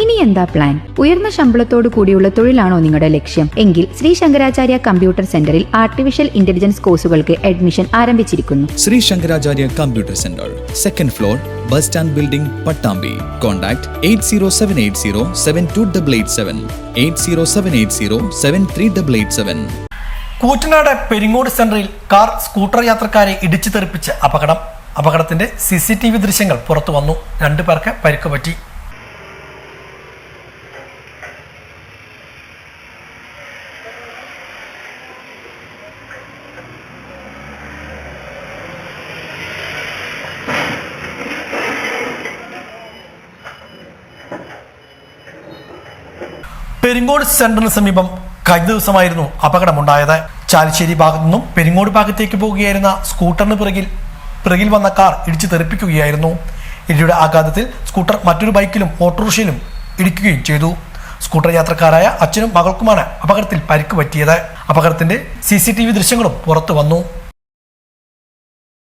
ഇനി എന്താ പ്ലാൻ ഉയർന്ന ശമ്പളത്തോടു കൂടിയുള്ള തൊഴിലാണോ നിങ്ങളുടെ ലക്ഷ്യം? എങ്കിൽ ശ്രീ ശങ്കരാചാര്യ കമ്പ്യൂട്ടർ സെന്ററിൽ ആർട്ടിഫിഷ്യൽ ഇന്റലിജൻസ് കോഴ്സുകൾക്ക് അഡ്മിഷൻ ആരംഭിച്ചിരിക്കുന്നു. Shri Shankaracharya computer centre second floor bus stand building Pattambi. Contact eight zero seven eight zero seven two double eight seven eight zero seven eight zero seven three double eight seven Koottanad Peringode സെന്ററിൽ car scooter യാത്രക്കാരെ ഇടിച്ചു തെറിപ്പിച്ച് അപകടം. അപകടത്തിന്റെ CCTV C T V ദൃശ്യങ്ങൾ പുറത്തു വന്നു. രണ്ടു പേർക്ക് പരിക്ക് പെരിങ്ങോട് സെന്ററിന് സമീപം കഴിഞ്ഞ ദിവസമായിരുന്നു അപകടമുണ്ടായത്. ചാലിശ്ശേരി ഭാഗത്തു നിന്നും പെരിങ്ങോട് ഭാഗത്തേക്ക് പോകുകയായിരുന്ന സ്കൂട്ടറിന് പിറകിൽ പിറകിൽ വന്ന കാർ ഇടിച്ചു തെറിപ്പിക്കുകയായിരുന്നു. ഇടിയുടെ ആഘാതത്തിൽ സ്കൂട്ടർ മറ്റൊരു ബൈക്കിലും ഓട്ടോറിക്ഷയിലും ഇടിക്കുകയും ചെയ്തു. സ്കൂട്ടർ യാത്രക്കാരായ അച്ഛനും മകൾക്കുമാണ് അപകടത്തിൽ പരിക്ക് പറ്റിയത്. അപകടത്തിന്റെ സി ദൃശ്യങ്ങളും പുറത്തു വന്നു.